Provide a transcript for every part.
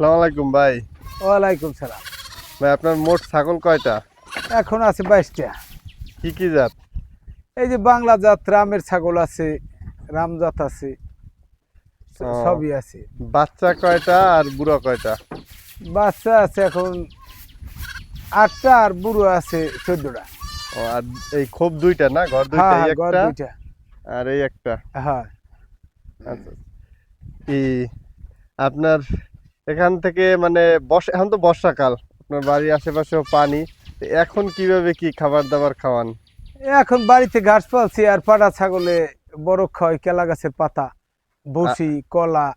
সালাম আলাইকুম ভাই। ওয়ালাইকুম সালাম। ভাই আপনার মোট ছাগল কয়টা? এখন আছে বাইশটা। কি কি জাত? এই যে বাংলা জাত রামের ছাগল আছে রামজাত আছে সবই আছে। বাচ্চা কয়টা আর বুড়ো কয়টা? বাচ্চা আছে এখন আটটা আর বুড়ো আছে চোদ্দটা। ও আর এই খোপ দুইটা না? ঘর দুইটা হ্যাঁ ঘর একটা দুইটা। আর এই একটা? হ্যাঁ। আচ্ছা। ই আপনার এখান থেকে মানে বর্ষা এখন তো বর্ষাকাল। আপনার বাড়ির আশেপাশেও পানি। এখন কীভাবে কি খাবার দাবার খাওয়ান? এখন বাড়িতে ঘাস পালছি আর পাড়া ছাগলে বড় খয় কেলা গাছের পাতা বসি কলা।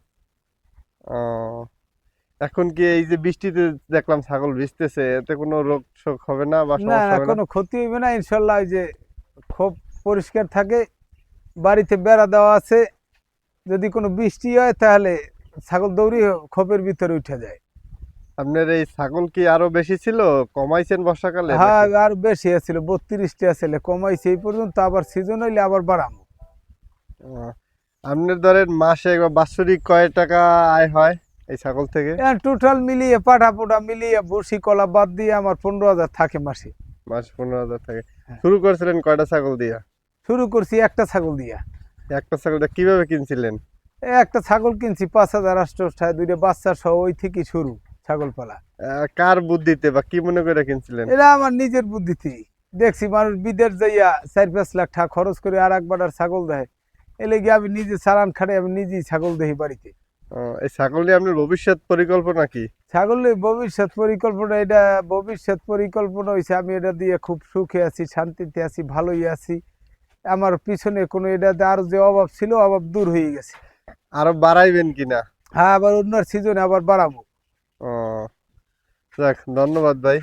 এখন কি এই যে বৃষ্টিতে দেখলাম ছাগল ভিজতেছে এতে কোনো রোগ শোক হবে না বা না হবে কোনো ক্ষতি হইবে না ইনশাল্লাহ ওই যে খুব পরিষ্কার থাকে। বাড়িতে বেড়া দেওয়া আছে। যদি কোনো বৃষ্টি হয় তাহলে ছাগল দৌড়ি খোপের ভিতরে উঠে যায়। আপনার এই ছাগল কি আরও বেশি ছিল? কমাইছেন বর্ষাকালে হ্যাঁ? আর বেশি আছিল বত্রিশটি আছিল কমাইছে এই পর্যন্ত আবার সিজন হইলে আবার বাড়াবো আপনার ধরেন মাসে বা বাৎসরিক কয় টাকা আয় হয় এই ছাগল থেকে? টোটাল মিলিয়ে পাঠা পোটা মিলিয়ে বসি কলা বাদ দিয়ে আমার পনেরো হাজার থাকে মাসে। মাস পনেরো হাজার থেকে। হ্যাঁ। শুরু করেছিলেন কয়টা ছাগল দিয়া? শুরু করছি একটা ছাগল দিয়া। একটা ছাগলটা কীভাবে কিনছিলেন? একটা ছাগল কিনছি পাঁচ হাজার আষ্টটায় দুইটা বাচ্চা সহ ওই থেকে শুরু ছাগল পালা কার বুদ্ধিতে বা কি মনে করে কিনছিলেন? এটা আমার নিজের বুদ্ধিতেই দেখছি মানুষ বিদেশ যাইয়া চার পাঁচ লাখ টাকা খরচ করে আর একবার ছাগল দেয়। এলে গিয়ে আমি নিজে চালান খাটে আমি নিজেই ছাগল দেখি বাড়িতে। এই ছাগল নিয়ে আপনার ভবিষ্যৎ পরিকল্পনা কি? ছাগলের ভবিষ্যৎ পরিকল্পনা এটা ভবিষ্যৎ পরিকল্পনা হয়েছে আমি এটা দিয়ে খুব সুখে আছি শান্তিতে আছি ভালোই আছি। আমার পিছনে কোনো এটাতে আর যে অভাব ছিল অভাব দূর হয়ে গেছে। আরও বাড়াইবেন কিনা? হ্যাঁ আবার অন্য সিজনে আবার বাড়াবো। ও যাক ধন্যবাদ ভাই।